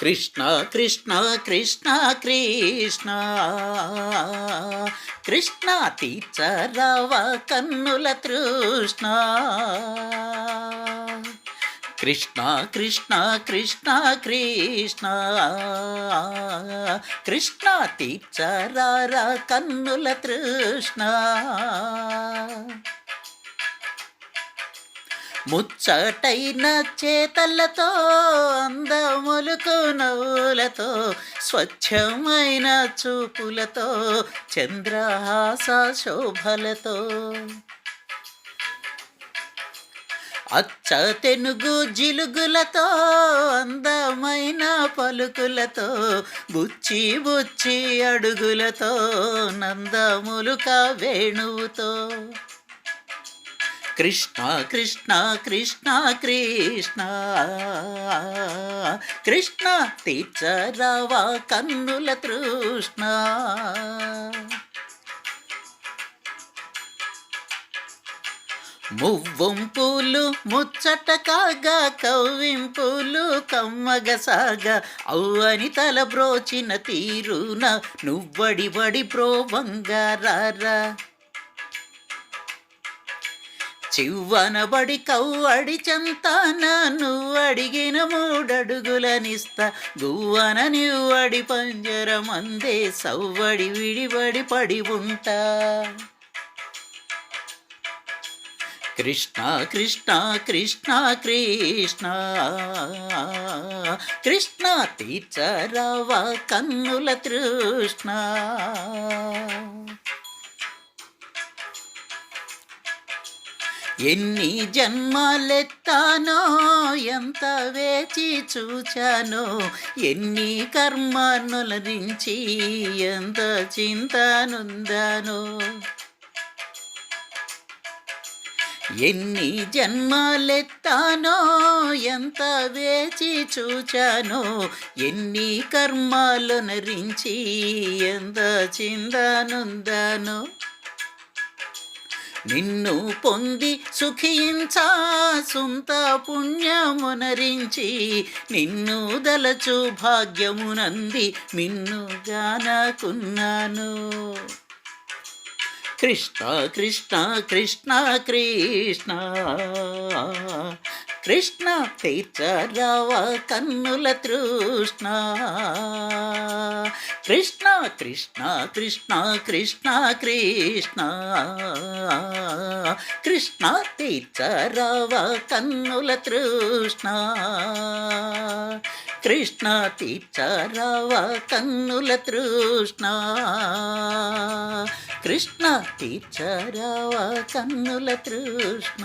కృష్ణ కృష్ణ కృష్ణ కృష్ణ. కృష్ణ తీర్చరవ కన్నుల తృష్ణ. కృష్ణ కృష్ణ కృష్ణ కృష్ణ. కృష్ణ తీర్చరార కన్నుల తృష్ణ. ముచ్చటైన చేతలతో అందములకు నవ్వులతో స్వచ్ఛమైన చూపులతో చంద్రహాస శోభలతో. అచ్చ తెనుగు జిలుగులతో అందమైన పలుకులతో బుచ్చి బుచ్చి అడుగులతో నందములుక వేణువుతో. కృష్ణ కృష్ణ కృష్ణ కృష్ణ. కృష్ణ తీర్చరావా కన్నుల తృష్ణ. మువ్వంపులు ముచ్చట కాగా కవ్వింపులు కమ్మగ సాగా. అవ్వని తల బ్రోచిన తీరున నువ్వడి వడి బ్రో బంగారారా. చివ్వనబడి కవ్వడి చెంతాన నువ్వు అడిగిన మూడడుగులనిస్తా గువ్వన నువ్వడి పంజరమందే సవ్వడి విడిబడి పడి ఉంటా. కృష్ణ కృష్ణ కృష్ణ కృష్ణ కృష్ణ తీర్చరావ కన్నుల తృష్ణ. ఎన్ని జన్మలెత్తానో ఎంత వేచి చూచానో ఎన్ని కర్మనులరించి ఎంత చింతనుందానో ఎన్ని జన్మలెత్తానో ఎంత వేచి చూచానో ఎన్ని కర్మలు నరించి ఎంత చిందనుందానో నిన్ను పొంది సుఖించా సొంత పుణ్యమునరించి నిన్ను దలచు భాగ్యమునంది మిన్నుగానకున్నాను కృష్ణ కృష్ణ కృష్ణ కృష్ణ కృష్ణ తీర్చరావ కన్నుల తృష్ణ. కృష్ణ కృష్ణ కృష్ణ కృష్ణ కృష్ణ. కృష్ణ తీర్చరావ కన్నుల తృష్ణ. కృష్ణ తీర్చరావ కన్నుల తృష్ణ. కృష్ణ తీర్చరావ కన్నుల తృష్ణ.